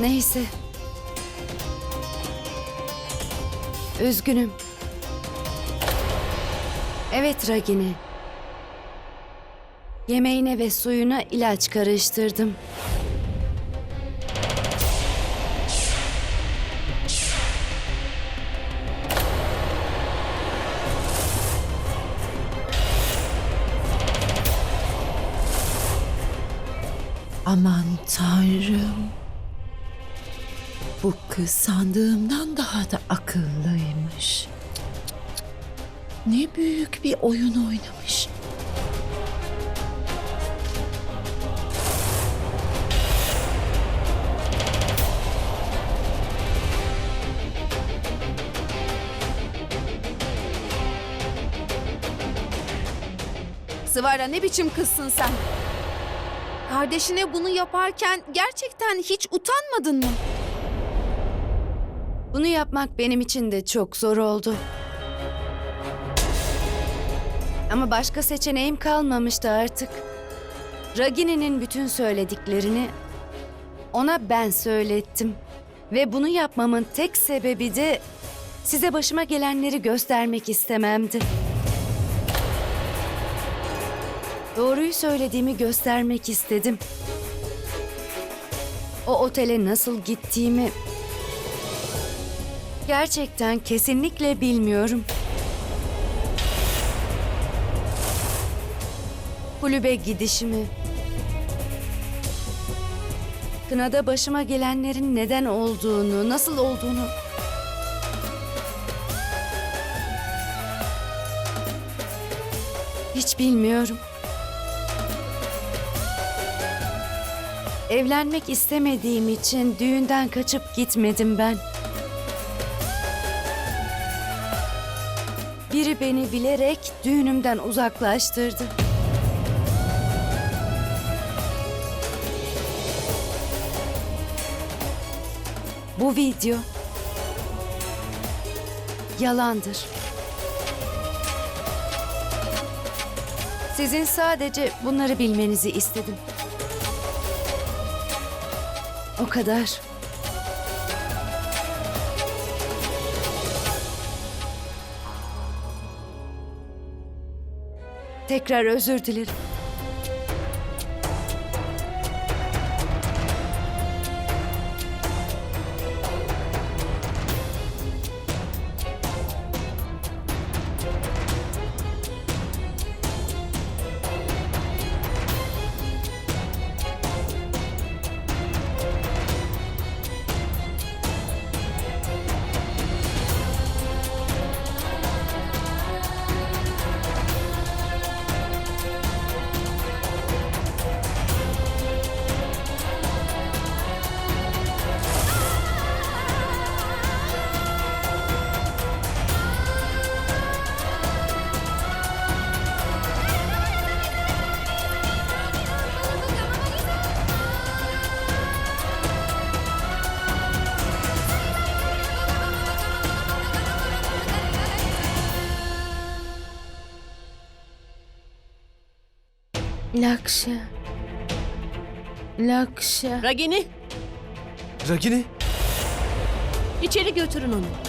Neyse. Üzgünüm. Evet Ragini. Yemeğine ve suyuna ilaç karıştırdım. Aman tanrım. Bu kız sandığımdan daha da akıllıymış. Ne büyük bir oyun oynamış. Sıvara ne biçim kızsın sen? Kardeşine bunu yaparken gerçekten hiç utanmadın mı? Bunu yapmak benim için de çok zor oldu. Ama başka seçeneğim kalmamıştı artık. Ragini'nin bütün söylediklerini ona ben söylettim. Ve bunu yapmamın tek sebebi de size başıma gelenleri göstermek istememdi. Doğruyu söylediğimi göstermek istedim. O otele nasıl gittiğimi Gerçekten kesinlikle bilmiyorum. Kulübe gidişimi. Kınada başıma gelenlerin neden olduğunu, nasıl olduğunu. Hiç bilmiyorum. Evlenmek istemediğim için düğünden kaçıp gitmedim ben. Beni bilerek düğünümden uzaklaştırdı. Bu video yalandır. Sizin sadece bunları bilmenizi istedim. O kadar. Tekrar özür dilerim. Lakşa. Lakşa. Ragini, Ragini, içeri götürün onu.